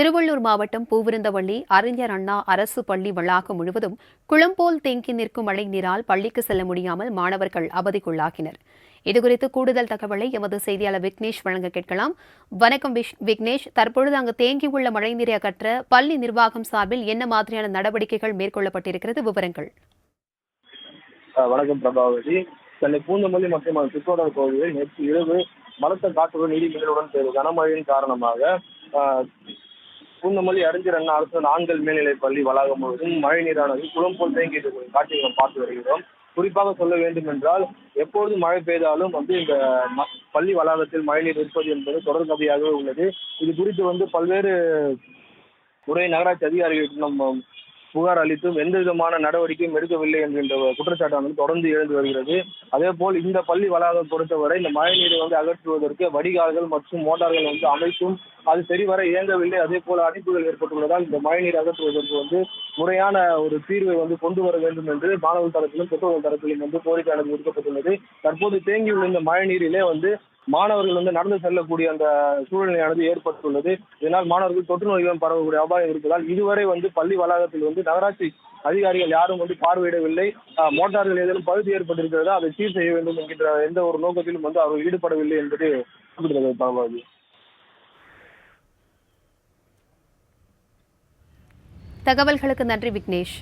திருவள்ளூர் மாவட்டம் பூவிருந்தவள்ளி அறிஞர் அண்ணா அரசு பள்ளி வளாகம் முழுவதும் குளம் போல் தேங்கி நிற்கும் மழை நீரால் பள்ளிக்கு செல்ல முடியாமல் மாணவர்கள் அவதிக்குள்ளாகினர். இதுகுறித்து கூடுதல் தகவலை எமது செய்தியாளர் விக்னேஷ் வழங்க கேட்கலாம். வணக்கம் விக்னேஷ். தற்பொழுது அங்கு தேங்கியுள்ள மழைநீரை அகற்ற பள்ளி நிர்வாகம் சார்பில் என்ன மாதிரியான நடவடிக்கைகள் மேற்கொள்ளப்பட்டிருக்கிறது? விவரங்கள். வணக்கம் பிரபாவதி. சென்னை பூந்தமல்லி மற்றும் அதன் கோவிலில் நேற்று இரவு பலத்த காற்றுடன் இடி பெய்த கனமழையின் காரணமாக பூந்தமல்லி அறிஞர் அண்ணா அரசு ஆண்கள் மேல்நிலைப் பள்ளி வளாகம் முழுவதும் மழை நீரானது குளம் போல் தேங்கி இருக்கும் காட்சியை நாம் பார்த்து வருகிறோம். குறிப்பாக சொல்ல வேண்டும் என்றால் எப்பொழுது மழை பெய்தாலும் வந்து இந்த ம- பள்ளி வளாகத்தில் மழைநீர் இருப்பது என்பது தொடர் கதையாகவே உள்ளது. இது குறித்து வந்து பல்வேறு துறை நகராட்சி அதிகாரிகளுக்கு நம்ம புகார் அளித்தும் எந்த விதமான நடவடிக்கையும் எடுக்கவில்லை என்கின்ற குற்றச்சாட்டானது தொடர்ந்து எழுந்து வருகிறது. அதே போல் இந்த பள்ளி வளாகம் பொறுத்தவரை இந்த மழைநீரை வந்து அகற்றுவதற்கு வடிகால்கள் மற்றும் மோட்டார்கள் வந்து அமைத்தும் அது சரிவர இயங்கவில்லை. அதே போல அடைப்புகள் ஏற்பட்டுள்ளதால் இந்த மழைநீர் அகற்றுவதற்கு வந்து முறையான ஒரு தீர்வை வந்து கொண்டு வர வேண்டும் என்று மாணவர் தரப்பிலும் பெற்றோர்கள் தரப்பிலும் வந்து கோரிக்கை விடுக்கப்பட்டுள்ளது. தற்போது தேங்கியுள்ள இந்த மழைநீரிலே வந்து மாணவர்கள் வந்து நடந்து செல்லக்கூடிய அந்த சூழ்நிலையானது ஏற்பட்டுள்ளது. இதனால் மாணவர்கள் தொற்று நோய்களும் பரவக்கூடிய அபாயம் இருப்பதால் இதுவரை வந்து பள்ளி வளாகத்தில் வந்து நகராட்சி அதிகாரிகள் யாரும் வந்து பார்வையிடவில்லை. மோட்டார்கள் ஏதேனும் பழுது ஏற்பட்டிருக்கிறதா அதை சீர் செய்ய வேண்டும் என்கின்ற எந்த ஒரு நோக்கத்திலும் வந்து அவர் ஈடுபடவில்லை என்பது குறிப்பிடத்தக்கது. பாபாஜி தகவல்களுக்கு நன்றி விக்னேஷ்.